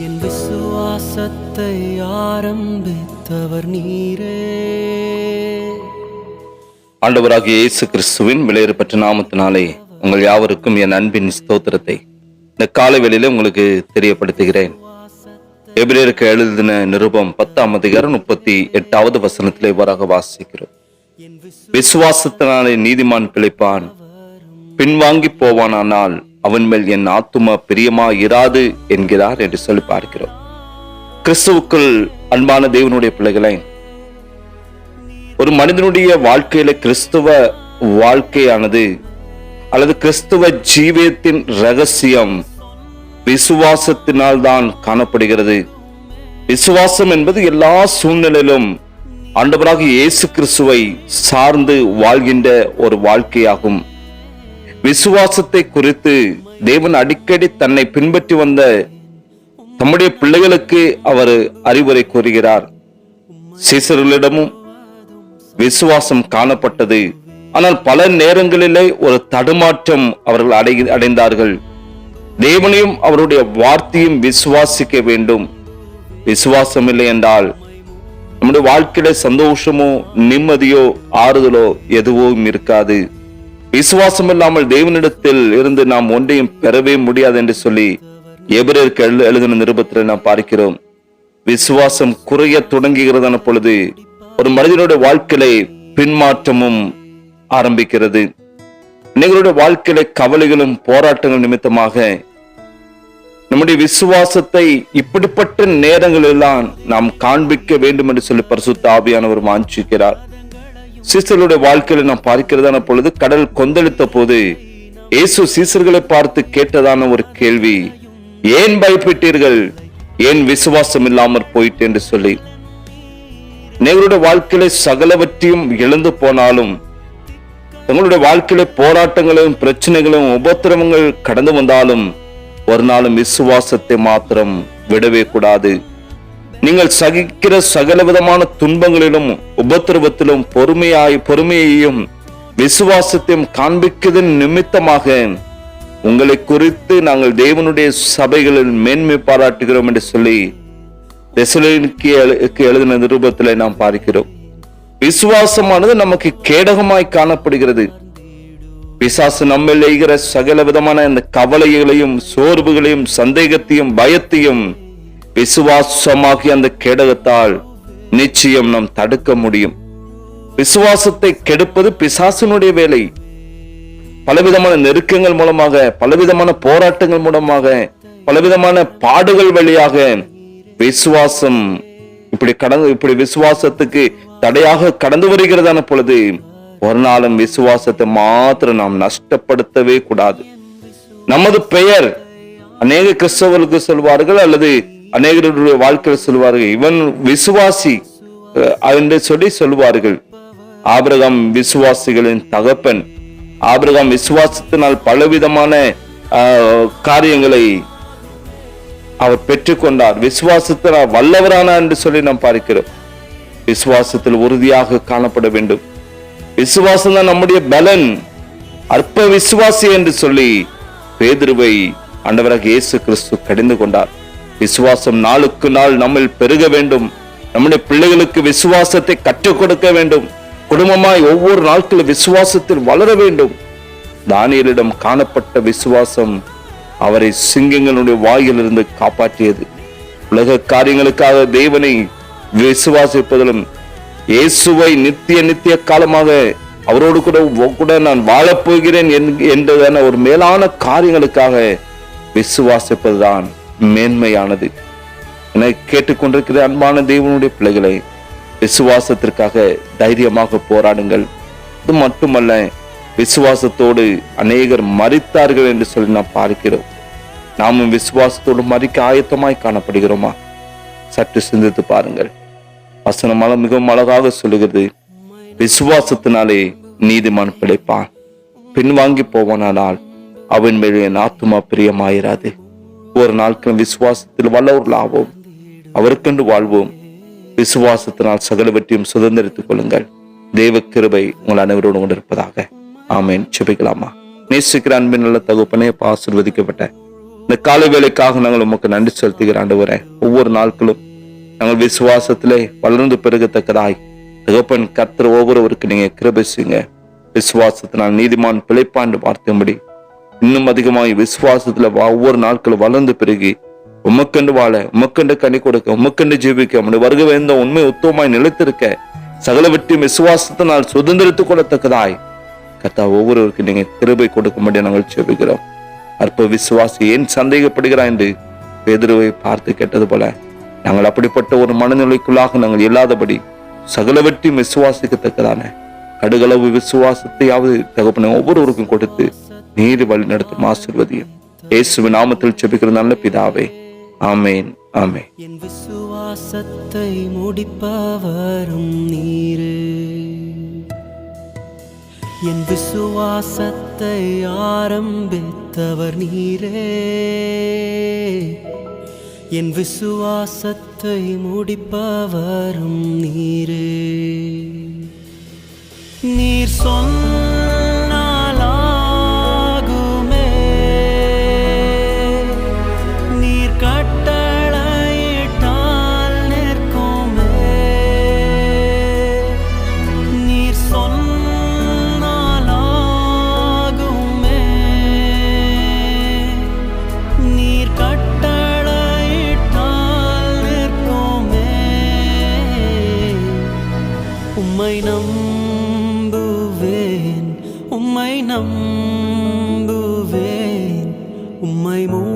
என் விசுவாசத்தை ஆரம்பித்தவர் நீரே. ஆண்டவராகிய இயேசு கிறிஸ்துவின் விலையேறப்பட்ட நாமத்தினாலே உங்கள் யாவருக்கும் என் அன்பின் ஸ்தோத்திரத்தை இந்த காலவெளியில உங்களுக்கு தெரியப்படுத்துகிறேன். எபிரேருக்கு எழுதின நிருபம் பத்தாம் அதிகாரம் முப்பத்தி எட்டாவது வசனத்தில் இவ்வாறாக வாசிக்கிறோம். விசுவாசத்தினாலே நீதிமான் பிழைப்பான் பின்வாங்கி போவானானால் அவன் மேல் என் ஆத்துமா பிரியமா இராது என்கிறார் என்று சொல்லி பார்க்கிறோம். கிறிஸ்துவுக்குள் அன்பான தேவனுடைய பிள்ளைகளை ஒரு மனிதனுடைய வாழ்க்கையில கிறிஸ்துவ வாழ்க்கையானது அல்லது கிறிஸ்துவ ஜீவியத்தின் ரகசியம் விசுவாசத்தினால் தான் காணப்படுகிறது. விசுவாசம் என்பது எல்லா சூழ்நிலையிலும் ஆண்டவராக இயேசு கிறிஸ்துவை சார்ந்து வாழ்கின்ற ஒரு வாழ்க்கையாகும். விசுவாசத்தை குறித்து தேவன் அடிக்கடி தன்னை பின்பற்றி வந்த தம்முடைய பிள்ளைகளுக்கு அவர் அறிவுரை கூறுகிறார். சீசர்களிடமும் விசுவாசம் காணப்பட்டது. ஆனால் பல நேரங்களிலே ஒரு தடுமாற்றம் அவர்கள் அடை அடைந்தார்கள். தேவனையும் அவருடைய வார்த்தையும் விசுவாசிக்க வேண்டும். விசுவாசம் இல்லை என்றால் நம்முடைய வாழ்க்கையில சந்தோஷமோ நிம்மதியோ ஆறுதலோ எதுவும் இருக்காது. விசுவாசம் இல்லாமல் தேவனிடத்தில் இருந்து நாம் ஒன்றையும் பெறவே முடியாது என்று சொல்லி எபிரேருக்கு எழு எழுதின நிருபத்தில் நாம் பார்க்கிறோம். விசுவாசம் குறைய தொடங்குகிறதான பொழுது ஒரு மனிதனுடைய வாழ்க்கையில பின்மாற்றமும் ஆரம்பிக்கிறது. எங்களுடைய வாழ்க்கையில கவலைகளும் போராட்டங்கள் நிமித்தமாக நம்முடைய விசுவாசத்தை இப்படிப்பட்ட நேரங்களெல்லாம் நாம் காண்பிக்க வேண்டும் என்று சொல்லி பரிசுத்த ஆவியானவர் வாஞ்சிக்கிறார். சீசர்களுடைய வாழ்க்கையில நாம் பார்க்கிறதான பொழுது கடல் கொந்தளித்த போது இயேசு சீசர்களை பார்த்து கேட்டதான ஒரு கேள்வி ஏன் பயப்பட்டீர்கள்? ஏன் விசுவாசம் இல்லாமற் போயிட்டு? என்று சொல்லி. நேருடைய வாழ்க்கையில சகலவற்றையும் இழந்து போனாலும் தங்களுடைய வாழ்க்கையில போராட்டங்களும் பிரச்சனைகளும் உபத்திரவங்கள் கடந்து வந்தாலும் ஒரு நாளும் விசுவாசத்தை மாத்திரம் விடவே கூடாது. நீங்கள் சகிக்கிற சகல விதமான துன்பங்களிலும் உபத்திரவத்திலும் பொறுமையாய் பொறுமையையும் விசுவாசத்தையும் காண்பிக்கதன் நிமித்தமாக உங்களை குறித்து நாங்கள் தேவனுடைய சபைகளில் மேன்மை பாராட்டுகிறோம் என்று சொல்லி தெசலோனிக்கேயருக்கு எழுதின நிருபத்தில் நாம் பார்க்கிறோம். விசுவாசமானது நமக்கு கேடகமாய் காணப்படுகிறது. பிசாசு நம்மில் எய்கிற சகல விதமான இந்த கவலைகளையும் சோர்வுகளையும் சந்தேகத்தையும் பயத்தையும் விசுவாசமாகிய அந்த கேடகத்தால் நிச்சயம் நாம் தடுக்க முடியும். விசுவாசத்தை கெடுப்பது பிசாசனுடைய வேலை. பலவிதமான நெருக்கங்கள் மூலமாக பலவிதமான போராட்டங்கள் மூலமாக பலவிதமான பாடுகள் வழியாக விசுவாசம் இப்படி கடந்து இப்படி விசுவாசத்துக்கு தடையாக கடந்து வருகிறதான பொழுது ஒரு நாளும் விசுவாசத்தை மாத்திரம் நாம் நஷ்டப்படுத்தவே கூடாது. நமது பெயர் அநேக கிறிஸ்தவர்களுக்கு சொல்வார்கள் அல்லது அநேகருடைய வாழ்க்கையில் சொல்வார்கள் இவன் விசுவாசி. அஹ், என்று சொல்லி சொல்வார்கள் ஆபிரகாம் விசுவாசிகளின் தகப்பன். ஆபிரகாம் விசுவாசத்தினால் பலவிதமான ஆஹ், காரியங்களை அவர் பெற்றுக்கொண்டார். விசுவாசத்தினால் வல்லவரானார் என்று சொல்லி நாம் பார்க்கிறோம். விசுவாசத்தில் உறுதியாக காணப்பட வேண்டும். விசுவாசம் தான் நம்முடைய பலன். அற்ப விசுவாசி என்று சொல்லி பேதுருவை ஆண்டவராக இயேசு கிறிஸ்து கடிந்து கொண்டார். விசுவாசம் நாளுக்கு நாள் நம்மில் பெருக வேண்டும். நம்முடைய பிள்ளைகளுக்கு விசுவாசத்தை கற்றுக் கொடுக்க வேண்டும். குடும்பமாய் ஒவ்வொரு நாட்களும் விசுவாசத்தில் வளர வேண்டும். தானியலிடம் காணப்பட்ட விசுவாசம் அவரை சிங்கங்களுடைய வாயிலிருந்து காப்பாற்றியது. உலக காரியங்களுக்காக தேவனை விசுவாசிப்பதிலும் இயேசுவை நித்திய நித்திய காலமாக அவரோடு கூட கூட நான் வாழப்போகிறேன் என்- என்றதான ஒரு மேலான காரியங்களுக்காக விசுவாசிப்பதுதான் மேன்மையானது. என கேட்டுக்கொண்டிருக்கிற அன்பான தேவனுடைய பிள்ளைகளை விசுவாசத்திற்காக தைரியமாக போராடுங்கள். இது மட்டுமல்ல விசுவாசத்தோடு அநேகர் மறித்தார்கள் என்று சொல்லி நாம் பார்க்கிறோம். நாமும் விசுவாசத்தோடு மறிக்க ஆயத்தமாய் காணப்படுகிறோமா? சற்று சிந்தித்து பாருங்கள். வசனமால மிகவும் அழகாக சொல்லுகிறது விசுவாசத்தினாலே நீதிமான் பிழைப்பான். பின்வாங்கி போவானால் அவன் மேல் என் ஆத்துமா பிரியமாயிராது. ஒரு நாட்களும் விசுவாசத்தில் வல்லவர்களாவோம். அவருக்கென்று வாழ்வோம். விசுவாசத்தினால் சகலவற்றையும் சுதந்திரித்துக் கொள்ளுங்கள். தெய்வ கிருபை உங்கள் அனைவரோடு கொண்டிருப்பதாக ஆமேன். செபிக்கலாமா நேசிக்கிற அன்பின் நல்ல தகுப்பனே ஆசிர்வதிக்கப்பட்ட இந்த காலை வேலைக்காக நாங்கள் உமக்கு நன்றி செலுத்துகிற ஆண்டவரே ஒவ்வொரு நாட்களும் நாங்கள் விசுவாசத்திலே வளர்ந்து பெருகத்தக்கதாய் தகப்பன் கர்த்தர் ஒவ்வொருவருக்கு நீங்க கிருபை செய்யுங்க. விசுவாசத்தினால் நீதிமான் பிழைப்பாண்டு பார்த்தும்படி இன்னும் அதிகமாய் விசுவாசத்துல வா- ஒவ்வொரு நாட்களும் வளர்ந்து பெருகி உமக்கண்டு வாழ உமக்கண்டு கனி கொடுக்க உமக்கண்டு ஜீவிக்க உம்முடைய வருக வேந்த உண்மை உத்தவமாய் நிலைத்திருக்க சகலவற்றையும் விசுவாசத்தினால் சுதந்திரத்துக் கொள்ளத்தக்கதாய். கத்தா ஒவ்வொருவருக்கும் நீங்க கிருபை கொடுக்கும்படி நாங்கள் ஜெபிக்கிறோம். அற்ப விசுவாசி ஏன் சந்தேகப்படுகிறாய் என்று பேதுருவை பார்த்து கேட்டது போல நாங்கள் அப்படிப்பட்ட ஒரு மனநிலைக்குள்ளாக நாங்கள் இல்லாதபடி சகலவற்றையும் விசுவாசிக்கத்தக்கதான கடுகளவு விசுவாசத்தையாவது தகப்பன ஒவ்வொருவருக்கும் கொடுத்து நீர் வழி நடத்தும் ஆசிர்வதியும். இயேசுவ நாமத்தில் செபிக்கிற நல்ல பிதாவே. ஆமேன் ஆமே என் விசுவாசத்தை முடிப்பவரும் நீரே. என் விசுவாசத்தை ஆரம்பித்தவர் நீரே. என் விசுவாசத்தை முடிப்பவரும் நீரே. நீர் சொன்ன உம்மை நம்புவேன் உம்மை மூ